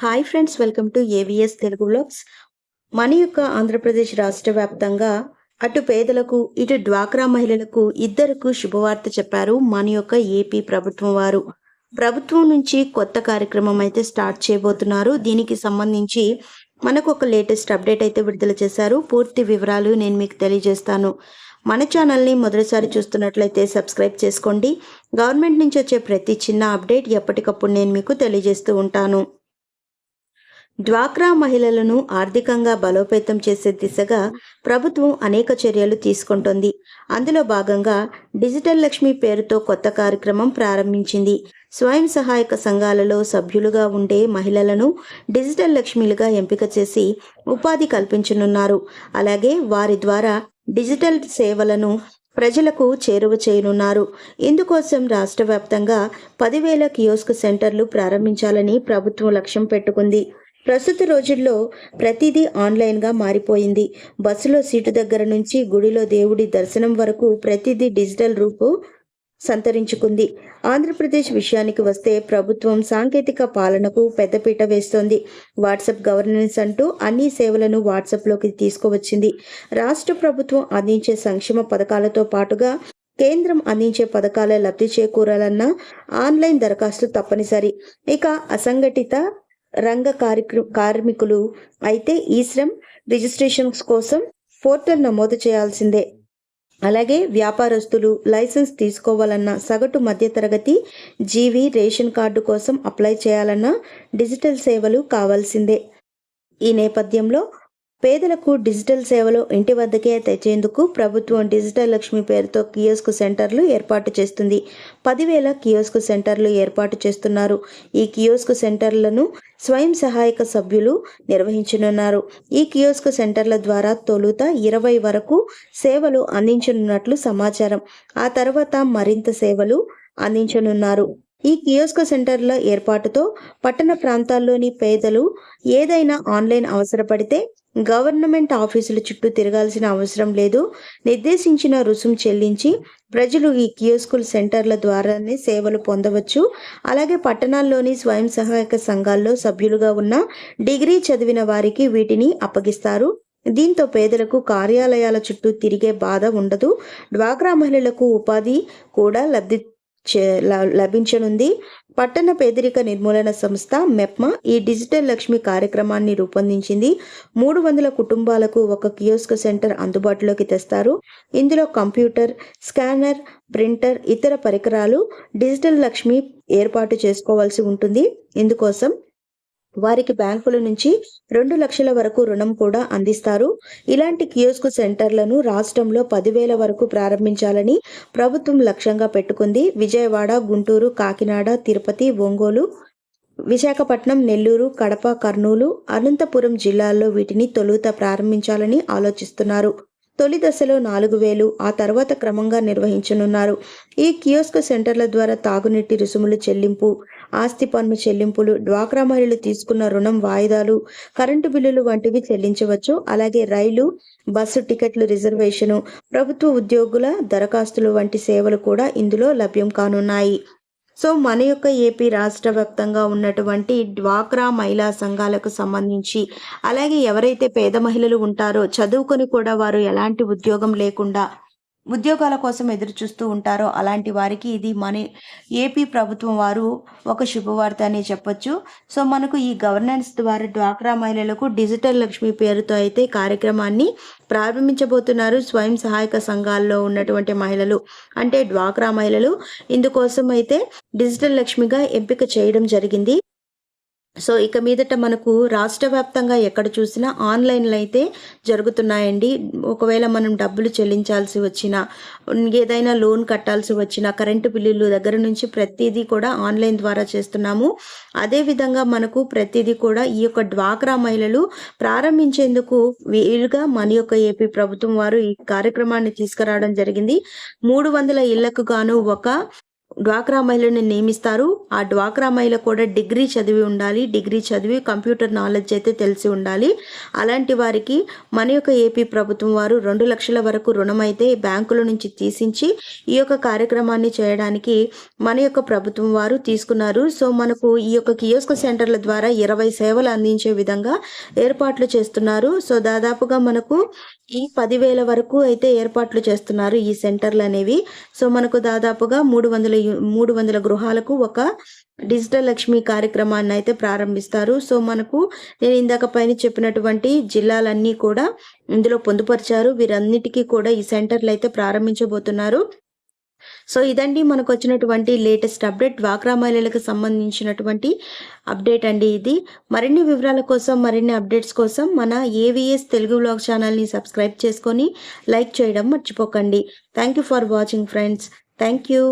Hi friends welcome to AVS Telugu blogs మన యొక్క ఆంధ్రప్రదేశ్ రాష్ట్ర వ్యాప్తంగా అటు పేదలకు ఇటు డ్వాక్రా మహిళలకు ఇద్దరకు శుభవార్త చెప్పారు మన యొక్క ఏపీ ప్రభుత్వం వారు. ప్రభుత్వం నుంచి కొత్త కార్యక్రమం అయితే స్టార్ట్ చేయబోతున్నారు. దీనికి సంబంధించి మనకు ఒక లేటెస్ట్ అప్డేట్ అయితే విడుదల చేశారు. పూర్తి వివరాలు నేను మీకు తెలియజేస్తాను. మన ఛానల్ని మొదటిసారి చూస్తున్నట్లయితే సబ్స్క్రైబ్ చేసుకోండి. గవర్నమెంట్ నుంచి వచ్చే ప్రతి చిన్న అప్డేట్ ఎప్పటికప్పుడు నేను మీకు తెలియజేస్తూ ఉంటాను. డ్వాక్రా మహిళలను ఆర్థికంగా బలోపేతం చేసే దిశగా ప్రభుత్వం అనేక చర్యలు తీసుకుంటోంది. అందులో భాగంగా డిజిటల్ లక్ష్మి పేరుతో కొత్త కార్యక్రమం ప్రారంభించింది. స్వయం సహాయక సంఘాలలో సభ్యులుగా ఉండే మహిళలను డిజిటల్ లక్ష్మిలుగా ఎంపిక చేసి ఉపాధి కల్పించనున్నారు. అలాగే వారి ద్వారా డిజిటల్ సేవలను ప్రజలకు చేరువ చేయనున్నారు. ఇందుకోసం రాష్ట్ర వ్యాప్తంగా పదివేల కియోస్క్ సెంటర్లు ప్రారంభించాలని ప్రభుత్వం లక్ష్యం పెట్టుకుంది. ప్రస్తుత రోజుల్లో ప్రతిదీ ఆన్లైన్గా మారిపోయింది. బస్సులో సీటు దగ్గర నుంచి గుడిలో దేవుడి దర్శనం వరకు ప్రతిదీ డిజిటల్ రూపు సంతరించుకుంది. ఆంధ్రప్రదేశ్ విషయానికి వస్తే ప్రభుత్వం సాంకేతిక పాలనకు పెద్దపీట వేస్తోంది. వాట్సాప్ గవర్నెన్స్ అంటూ అన్ని సేవలను వాట్సాప్లోకి తీసుకువచ్చింది. రాష్ట్ర ప్రభుత్వం అందించే సంక్షేమ పథకాలతో పాటుగా కేంద్రం అందించే పథకాల లబ్ధి చేకూరాలన్న ఆన్లైన్ దరఖాస్తు తప్పనిసరి. ఇక అసంఘటిత రంగ కార్యక్ర కార్మికులు అయితే ఈ శ్రమ్ రిజిస్ట్రేషన్స్ కోసం పోర్టల్ నమోదు చేయాల్సిందే. అలాగే వ్యాపారస్తులు లైసెన్స్ తీసుకోవాలన్నా సగటు మధ్యతరగతి జీవి రేషన్ కార్డు కోసం అప్లై చేయాలన్నా డిజిటల్ సేవలు కావాల్సిందే. ఈ నేపథ్యంలో పేదలకు డిజిటల్ సేవలు ఇంటి వద్దకే తెచ్చేందుకు ప్రభుత్వం డిజిటల్ లక్ష్మి పేరుతో కియోస్క్ సెంటర్లు ఏర్పాటు చేస్తుంది. పదివేల కియోస్క్ సెంటర్లు ఏర్పాటు చేస్తున్నారు. ఈ కియోస్క్ సెంటర్లను స్వయం సహాయక సభ్యులు నిర్వహించనున్నారు. ఈ కియోస్క్ సెంటర్ల ద్వారా తొలుత ఇరవై వరకు సేవలు అందించనున్నట్లు సమాచారం. ఆ తర్వాత మరింత సేవలు అందించనున్నారు. ఈ కియోస్క్ సెంటర్ల ఏర్పాటుతో పట్టణ ప్రాంతాల్లోని పేదలు ఏదైనా ఆన్లైన్ అవసరపడితే గవర్నమెంట్ ఆఫీసుల చుట్టూ తిరగాల్సిన అవసరం లేదు. నిర్దేశించిన రుసుం చెల్లించి ప్రజలు ఈ కియోస్కుల్ సెంటర్ల ద్వారానే సేవలు పొందవచ్చు. అలాగే పట్టణాల్లోని స్వయం సహాయక సంఘాల్లో సభ్యులుగా ఉన్న డిగ్రీ చదివిన వారికి వీటిని అప్పగిస్తారు. దీంతో పేదలకు కార్యాలయాల చుట్టూ తిరిగే బాధ ఉండదు. డ్వాక్రా మహిళలకు ఉపాధి కూడా లబ్ధి లభించనుంది. పట్టణ పేదరిక నిర్మూలన సంస్థ మెప్మా ఈ డిజిటల్ లక్ష్మి కార్యక్రమాన్ని రూపొందించింది. మూడు వందల కుటుంబాలకు ఒక కియోస్క్ సెంటర్ అందుబాటులోకి తెస్తారు. ఇందులో కంప్యూటర్ స్కానర్ ప్రింటర్ ఇతర పరికరాలు డిజిటల్ లక్ష్మి ఏర్పాటు చేసుకోవాల్సి ఉంటుంది. ఇందుకోసం వారికి బ్యాంకుల నుంచి రెండు లక్షల వరకు రుణం కూడా అందిస్తారు. ఇలాంటి కియోస్క్ సెంటర్లను రాష్ట్రంలో పదివేల వరకు ప్రారంభించాలని ప్రభుత్వం లక్ష్యంగా పెట్టుకుంది. విజయవాడ గుంటూరు కాకినాడ తిరుపతి ఒంగోలు విశాఖపట్నం నెల్లూరు కడప కర్నూలు అనంతపురం జిల్లాల్లో వీటిని తొలుత ప్రారంభించాలని ఆలోచిస్తున్నారు. తొలి దశలో నాలుగు వేలు ఆ తర్వాత క్రమంగా నిర్వహించనున్నారు. ఈ కియోస్క్ సెంటర్ల ద్వారా తాగునీటి రుసుములు చెల్లింపు ఆస్తి పన్ను చెల్లింపులు డ్వాక్రా మహిళలు తీసుకున్న రుణం వాయిదాలు కరెంటు బిల్లులు వంటివి చెల్లించవచ్చు. అలాగే రైలు బస్సు టికెట్లు రిజర్వేషను ప్రభుత్వ ఉద్యోగుల దరఖాస్తులు వంటి సేవలు కూడా ఇందులో లభ్యం కానున్నాయి. సో మన యొక్క ఏపీ రాష్ట్ర వ్యాప్తంగా ఉన్నటువంటి డ్వాక్రా మహిళా సంఘాలకు సంబంధించి అలాగే ఎవరైతే పేద మహిళలు ఉంటారో చదువుకొని కూడా వారు ఎలాంటి ఉద్యోగం లేకుండా ఉద్యోగాల కోసం ఎదురు చూస్తూ ఉంటారో అలాంటి వారికి ఇది మన ఏపీ ప్రభుత్వం వారు ఒక శుభవార్త అని చెప్పొచ్చు. సో మనకు ఈ గవర్నెన్స్ ద్వారా డ్వాక్రా మహిళలకు డిజిటల్ లక్ష్మి పేరుతో అయితే కార్యక్రమాన్ని ప్రారంభించబోతున్నారు. స్వయం సహాయక సంఘాల్లో ఉన్నటువంటి మహిళలు అంటే డ్వాక్రా మహిళలు ఇందుకోసం అయితే డిజిటల్ లక్ష్మిగా ఎంపిక చేయడం జరిగింది. సో ఇక మీదట మనకు రాష్ట్ర వ్యాప్తంగా ఎక్కడ చూసినా ఆన్లైన్లో అయితే జరుగుతున్నాయండి. ఒకవేళ మనం డబ్బులు చెల్లించాల్సి వచ్చినా ఏదైనా లోన్ కట్టాల్సి వచ్చినా కరెంటు బిల్లులు దగ్గర నుంచి ప్రతిదీ కూడా ఆన్లైన్ ద్వారా చేస్తున్నాము. అదేవిధంగా మనకు ప్రతిదీ కూడా ఈ యొక్క డ్వాక్రా మహిళలు ప్రారంభించేందుకు వీలుగా మన యొక్క ఏపీ ప్రభుత్వం వారు ఈ కార్యక్రమాన్ని తీసుకురావడం జరిగింది. మూడు వందల ఇళ్ళకు గాను ఒక డ్వాక్రా మహిళని నియమిస్తారు. ఆ డ్వాక్రా మహిళ కూడా డిగ్రీ చదివి ఉండాలి. డిగ్రీ చదివి కంప్యూటర్ నాలెడ్జ్ అయితే తెలిసి ఉండాలి. అలాంటి వారికి మన యొక్క ఏపీ ప్రభుత్వం వారు రెండు లక్షల వరకు రుణం అయితే బ్యాంకుల నుంచి తీసించి ఈ యొక్క కార్యక్రమాన్ని చేయడానికి మన యొక్క ప్రభుత్వం వారు తీసుకున్నారు. సో మనకు ఈ యొక్క కియోస్క సెంటర్ల ద్వారా ఇరవై సేవలు అందించే విధంగా ఏర్పాట్లు చేస్తున్నారు. సో దాదాపుగా మనకు ఈ పదివేల వరకు అయితే ఏర్పాట్లు చేస్తున్నారు ఈ సెంటర్లు అనేవి. సో మనకు దాదాపుగా మూడు వందల మూడు వందల గృహాలకు ఒక డిజిటల్ లక్ష్మి కార్యక్రమాన్ని అయితే ప్రారంభిస్తారు. సో మనకు నేను ఇందాక పైన చెప్పినటువంటి జిల్లాలన్నీ కూడా ఇందులో పొందుపరిచారు. వీరన్నిటికీ కూడా ఈ సెంటర్లు అయితే ప్రారంభించబోతున్నారు. సో ఇదండి మనకు వచ్చినటువంటి లేటెస్ట్ అప్డేట్. డ్వాక్రా మహిళలకు సంబంధించినటువంటి అప్డేట్ అండి ఇది. మరిన్ని వివరాల కోసం మరిన్ని అప్డేట్స్ కోసం మన ఏవిఎస్ తెలుగు బ్లాగ్ ఛానల్ని సబ్స్క్రైబ్ చేసుకొని లైక్ చేయడం మర్చిపోకండి. Thank you for watching friends. Thank you.